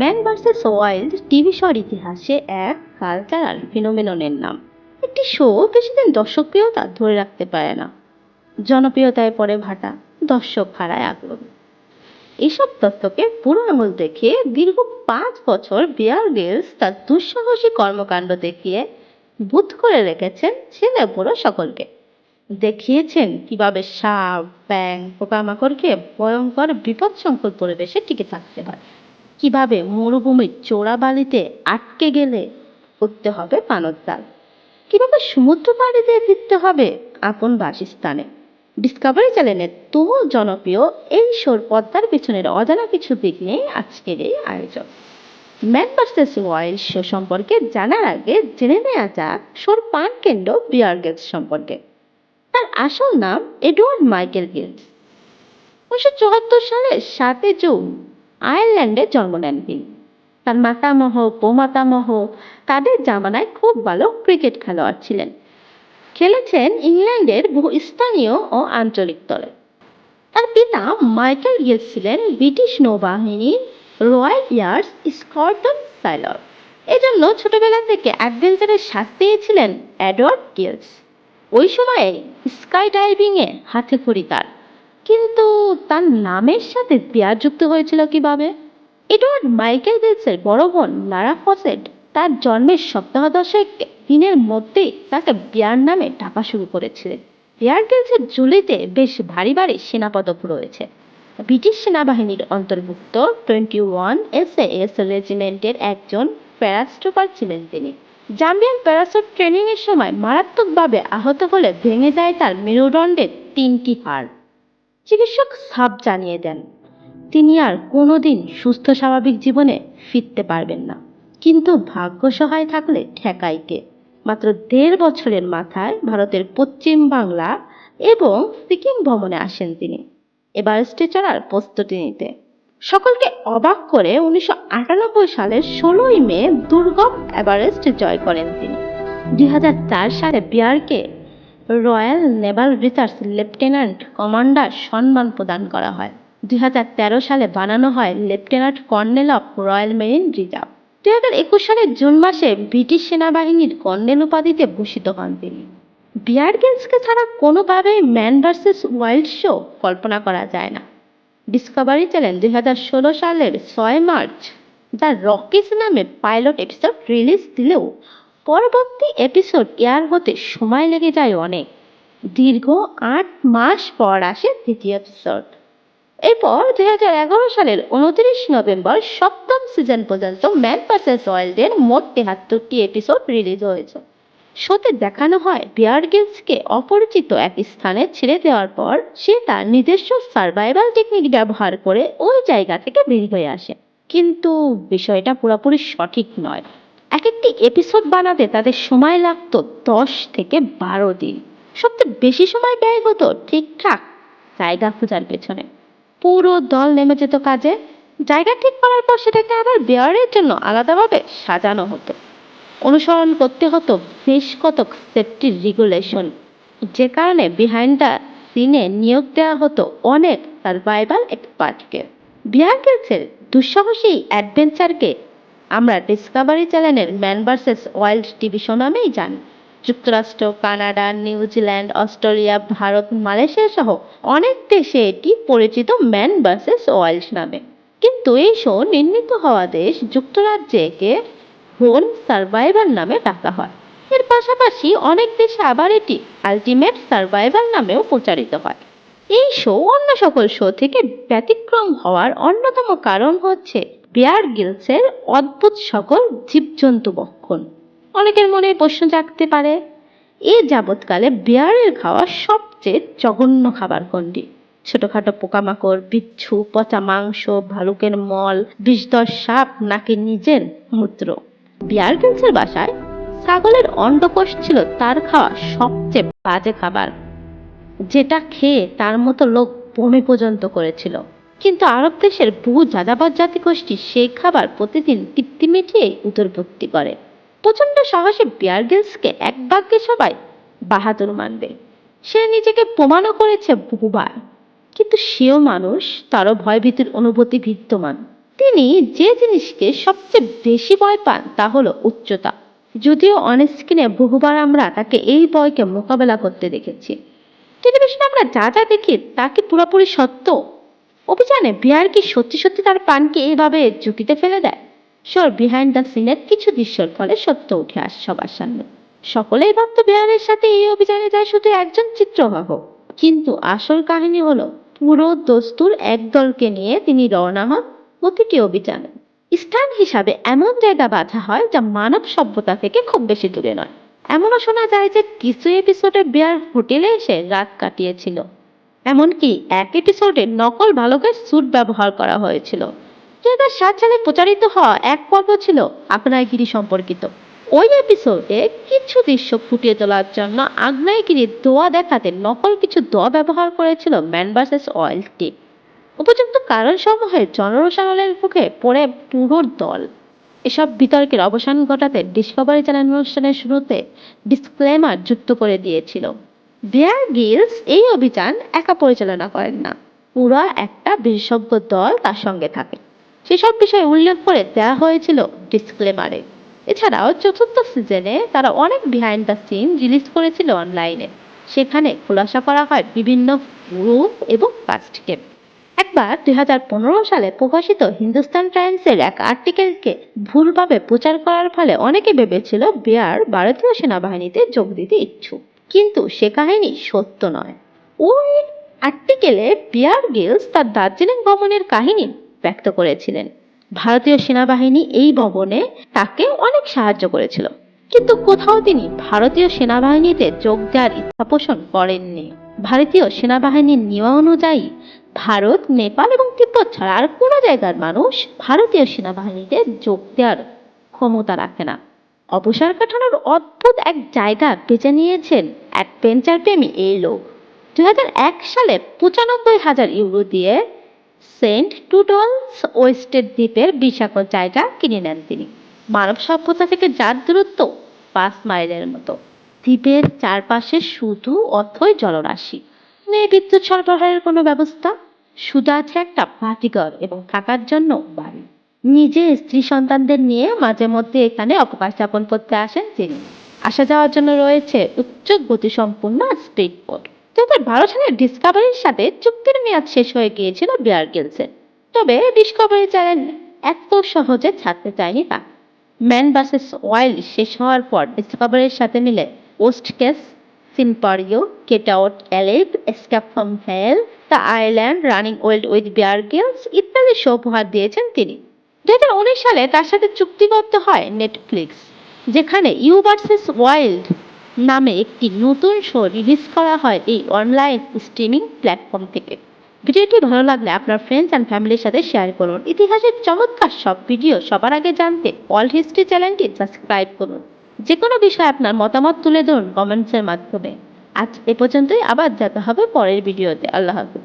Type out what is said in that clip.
Man versus wild TV শোর ইতিহাসে এক কালচারাল ফিনোমেননের নাম। একটি শো বেশিদিন দর্শকপ্রিয়তা ধরে রাখতে পারে না। জনপ্রিয়তায় পড়ে ভাটা, দর্শক হারায় আগ্রহ। এসব তত্ত্বকে পুরো আঙুল দেখিয়ে দীর্ঘ পাঁচ বছর বিয়ার গেলস তার দুঃসাহসী কর্মকাণ্ড দেখিয়ে বুধ করে রেখেছেন ছেলে বড় সকলকে। দেখিয়েছেন কীভাবে সাপ ব্যাং পোকামাকড়কে ভয়ঙ্কর বিপদ বিপদসংকুল পরিবেশে টিকে থাকতে হয় কীভাবে মরুভূমির চোরা বালিতে আটকে গেলে করতে হবে পানতজাল কীভাবে সমুদ্র পাড়ি দিয়ে ফিরতে হবে আপন বাসস্থানে? ডিসকভারি চ্যানেলের তুমুল জনপ্রিয় এই শোর পদ্মার পিছনের অজানা কিছু দিক নিয়ে আজকের এই আয়োজন। ম্যান ভার্সেস ওয়াইল্ড শো সম্পর্কে জানার আগে জেনে নেওয়া যাক শোর পান কেন্দ্র বিয়ার গেলস সম্পর্কে। তার আসল নাম এডওয়ার্ড মাইকেল গিলস উনিশশো চুয়াত্তর সালের সাতই জুন আয়ারল্যান্ডে জন্ম নেন তিনি। তার মাতামহ প্রমাতামহ তাদের জামানায় খুব ভালো ক্রিকেট খেলোয়াড় ছিলেন। খেলেছেন ইংল্যান্ডের বহু স্থানীয় ও আঞ্চলিক দলে। তার পিতা মাইকেল গিলস ছিলেন ব্রিটিশ নৌবাহিনীর রয়্যাল ইয়ার্স স্কর্টন সাইলর এজন্য ছোটবেলা থেকে অ্যাডভেঞ্চারের স্বাদ পেয়েছিলেন অ্যাডওয়ার্ড গিলস। ওই সময়ে স্কাই ডাইভিংয়ে হাতে খড়ি তার। কিন্তু তার নামের সাথে পেয়ার যুক্ত হয়েছিল কীভাবে? এডওয়ার্ড মাইকেল গিলসের বড় বোন লারা ফসেট তার জন্মের সপ্তাহ দশেক দিনের মধ্যেই তাকে বিয়ার নামে ডাকা শুরু করেছিলেন বিয়ার গেলসের জুলিতে বেশ ভারী ভারী সেনাপদক রয়েছে। ব্রিটিশ সেনাবাহিনীর অন্তর্ভুক্ত টোয়েন্টি ওয়ান এস এস রেজিমেন্টের একজন প্যারাস্টোপার ছিলেন তিনি। জাম্বিয়ান প্যারাসুট ট্রেনিং এর সময় মারাত্মকভাবে আহত হলে ভেঙে যায় তার মেরুদণ্ডের তিনটি হাড়। চিকিৎসক সাপ জানিয়ে দেন, তিনি আর কোনোদিন সুস্থ স্বাভাবিক জীবনে ফিরতে পারবেন না। কিন্তু ভাগ্য সহায় থাকলে ঠেকাইকে মাত্র দেড় বছরের মাথায় ভারতের পশ্চিম বাংলা এবং সিকিম ভ্রমণে আসেন তিনি। এভারেস্টে চড়ার প্রস্তুতি নিতে। সকলকে অবাক করে উনিশশো আটানব্বই সালের ষোলোই মে দুর্গম এভারেস্ট জয় করেন তিনি। দুই হাজার চার সালে বিয়ারকে royal naval research lieutenant commander সম্মান প্রদান করা হয়। দুই হাজার তেরো সালে বানানো হয় lieutenant colonel of royal marine reserve. দুই হাজার একুশ সালের জুন মাসে ব্রিটিশ সেনাবাহিনীর কর্নেল উপাধিতে ভূষিত হন তিনি। বিয়ার গেলসকে ছাড়া কোনোভাবেই ম্যান ভার্সেস ওয়াইল্ড শো কল্পনা করা যায় না। ডিসকভারি চ্যানেল দুই হাজার ষোলো সালের ছয় মার্চ দ্য রকিস নামে পাইলট এপিসোড রিলিজ দিলেও পরবর্তী এপিসোড এয়ার হতে সময় লেগে যায় অনেক। দীর্ঘ আট মাস পর আসে দ্বিতীয় এপিসোড এরপর দুই হাজার এগারো সালের উনত্রিশ নভেম্বর সপ্তম সিজন পর্যন্ত ম্যান ভার্সেস ওয়াইল্ডের মোট তেহাত্তরটি এপিসোড রিলিজ হয়েছে। শোতে দেখানো হয় বিয়ার গিলসকে অপরিচিত এক স্থানে ছেড়ে দেওয়ার পর সে তার নিজস্ব সার্ভাইভাল টেকনিক ব্যবহার করে ওই জায়গা থেকে বের হয়ে আসে। কিন্তু বিষয়টা পুরোপুরি সঠিক নয়। এক একটি এপিসোড বানাতে তাদের সময় লাগতো দশ থেকে বারো দিন। সবচেয়ে বেশি সময় ব্যয় হতো ঠিকঠাক জায়গা খোঁজার পেছনে। পুরো দল নেমে যেত কাজে, জায়গা ঠিক করার পর সেটাকে আবার বেয়ারের জন্য আলাদাভাবে সাজানো হতো। অনুসরণ করতে হতো বেশ কতক সেফটি রেগুলেশন যে কারণে বিহাইন্ড সিনে নিয়োগ দেওয়া হতো অনেক সার্ভাইভাল এক্সপার্টকে বিহার গেলসের দুঃসাহসী অ্যাডভেঞ্চারকে আমরা ডিসকভারি চ্যানেলের Man versus Wild TV show নামেই জানি। যুক্তরাষ্ট্র, Canada New Zealand Australia Bharat, Malaysia সহ অনেক দেশে এটি পরিচিত ম্যান ভার্সেস ওয়াইল্ড নামে। কিন্তু এই শো নির্মিত হওয়া দেশ যুক্তরাজ্যকে হোন সার্ভাইভাল নামে ডাকা হয়। এর পাশাপাশি অনেক দেশে আবার এটি আলটিমেট সার্ভাইভাল নামেও প্রচারিত হয়। এই শো অন্য সকল শো থেকে ব্যতিক্রম হওয়ার অন্যতম কারণ হচ্ছে বেয়ার গিলসের অদ্ভুত সকল জীবজন্তু বক্ষণ। অনেকের মনে প্রশ্ন জাগতে পারে, এ যাবৎকালে বেয়ারের খাওয়া সবচেয়ে জঘন্য খাবার কোনটি? ছোটখাটো পোকামাকড়, বিচ্ছু, পচা মাংস, ভালুকের মল, বিষধর সাপ নাকি নিজের মূত্র? বিয়ার গিলসের বাসায় ছাগলের অন্ডকোষ ছিল তার খাওয়া সবচেয়ে বাজে খাবার, যেটা খেয়ে তার মতো লোক বমি পর্যন্ত করেছিল। কিন্তু আরব দেশের বহু যাযাবর জাতি গোষ্ঠী সেই খাবার প্রতিদিন তৃপ্তি মিটিয়ে উদরভুক্তি করে। প্রচণ্ড সাহসী বিয়ার গিলসকে এক বাক্যে সবাই বাহাদুর মানবে। সে নিজেকে প্রমাণও করেছে বহুবার। কিন্তু সেও মানুষ, তারও ভয়ভীতির অনুভূতি বিদ্যমান। তিনি যে জিনিসকে সবচেয়ে বেশি ভয় পান তা হলো উচ্চতা। যদিও অন স্ক্রিনে বহুবার আমরা তাকে এই ভয়কে মোকাবেলা করতে দেখেছি। টেলিভিশনে আমরা যা যা দেখি তা কি পুরোপুরি সত্য? অভিযানে বিহার কি সত্যি সত্যি তার প্রাণকে এভাবে ঝুঁকিতে ফেলে দেয়? শোর বিহাইন্ড দ্য সিনের কিছু দৃশ্যের ফলে সত্য উঠে আসে সবার সামনে। সকলেই ভাবত বিহারের সাথে এই অভিযানে যায় শুধু একজন চিত্রবাহক কিন্তু আসল কাহিনী হলো, পুরো দস্তুর এক দলকে নিয়ে তিনি রওনা হন প্রতিটি অভিযানে। স্থান হিসাবে এমন জায়গা বাছা হয় যা মানব সভ্যতা থেকে খুব বেশি দূরে নয়। এমনও শোনা যায় যে কিছু এপিসোডে বিয়ার হোটেলে এসে রাত কাটিয়েছিল। এমনকি এক এপিসোডে নকল বালকের স্যুট ব্যবহার করা হয়েছিল। দু সাত সালে প্রচারিত হওয়া এক পর্ব ছিল আগ্নেয়গিরি সম্পর্কিত। ওই এপিসোডে কিছু দৃশ্য ফুটিয়ে তোলার জন্য আগ্নেয়গিরির দোয়া দেখাতে নকল কিছু দোয়া ব্যবহার করেছিল ম্যান ভার্সেস অয়েল টিম উপযুক্ত কারণ সমূহে জনরোষানলের মুখে পড়ে পুরো দল। এসব বিতর্কের অবসান ঘটাতে ডিসকভারি চ্যানেল অনুষ্ঠানের শুরুতে ডিসক্লেমার যুক্ত করে দিয়েছিল। বিয়ার গিলস এই অভিযান একা পরিচালনা করেন না। পুরো একটা বিশেষজ্ঞ দল তার সঙ্গে থাকে। সেসব বিষয়ে উল্লেখ করে দেওয়া হয়েছিল ডিসক্লেমারে এছাড়াও চতুর্থ সিজনে তারা অনেক বিহাইন্ড দ্য সিন রিলিজ করেছিল অনলাইনে সেখানে খোলাসা করা হয় বিভিন্ন গ্রুপ এবং কাস্টকে একবার দুই সালে প্রকাশিত হিন্দুস্তান টাইমসের এক আর্টিকেলকে ভুলভাবে প্রচার করার ফলে অনেকে ভেবেছিল বিয়ার ভারতীয় সেনাবাহিনীতে যোগ দিতে ইচ্ছুক। কিন্তু সে কাহিনী সত্য নয়। ওই আর্টিকেলে বিয়ার গিলস তার দার্জিলিং ভ্রমণের কাহিনী ব্যক্ত করেছিলেন। ভারতীয় সেনাবাহিনী এই ভবনে তাকে অনেক সাহায্য করেছিল। কিন্তু কোথাও তিনি ভারতীয় সেনাবাহিনীতে যোগ দেওয়ার ইচ্ছা পোষণ করেননি। ভারতীয় সেনাবাহিনীর নিয়ম অনুযায়ী ভারত, নেপাল এবং তিব্বত ছাড়া আর কোনো জায়গার মানুষ ভারতীয় সেনাবাহিনীতে যোগ দেওয়ার ক্ষমতা রাখে না। অবসর কাটানোর অদ্ভুত এক জায়গা বেছে নিয়েছেন অ্যাডভেঞ্চার প্রেমী এই লোক। এক সালে পঁচানব্বই হাজার ইউরো দিয়ে সেন্ট টুডলস ওয়েস্টের দ্বীপের বিশাল জায়গা কিনে নেন তিনি। মানব সভ্যতা থেকে যার দূরত্ব পাঁচ মাইলের মতো। দ্বীপের চারপাশে শুধু অথই জলরাশি। নেই বিদ্যুৎ সরবরাহের কোনো ব্যবস্থা। শুধু আছে একটা ভাটিঘর এবং থাকার জন্য বাড়ি। নিজে স্ত্রী সন্তানদের নিয়ে মাঝে মধ্যে এখানে অবকাশ যাপন করতে আসেন তিনি। আসা যাওয়ার জন্য রয়েছে উচ্চ গতিসম্পন্ন স্পিড বোট দু হাজার বারো সালের ডিসকভারির সাথে চুক্তির মেয়াদ শেষ হয়ে গিয়েছিল বিয়ার গিলসের। তবে ডিসকভারি চ্যানেল এত সহজে ছাড়তে চায়নি তা ম্যান ভার্সেস ওয়াইল্ড শেষ হওয়ার পর ডিসকভারির সাথে মিলে post case, scenario, get out alive escape from hell, the island, running wild with Bear Grylls ইত্যাদি শো উপহার দিয়েছেন তিনি। উনিশ সালে তার সাথে চুক্তিবদ্ধ হয় নেটফ্লিক্স যেখানে ইউ ভার্সেস ওয়াইল্ড নামে একটি নতুন শো রিলিজ করা হয় এই অনলাইন স্ট্রিমিং প্ল্যাটফর্ম থেকে। ভিডিওটি ভালো লাগলে আপনার ফ্রেন্ডস অ্যান্ড ফ্যামিলির সাথে শেয়ার করুন। ইতিহাসের চমৎকার সব ভিডিও সবার আগে জানতে অল হিস্ট্রি চ্যানেলটি সাবস্ক্রাইব করুন। যে কোনো বিষয়ে আপনার মতামত তুলে ধরুন কমেন্টসের মাধ্যমে। আজ এ পর্যন্তই, আবার দেখা হবে পরের ভিডিওতে আল্লাহ হাফিজ।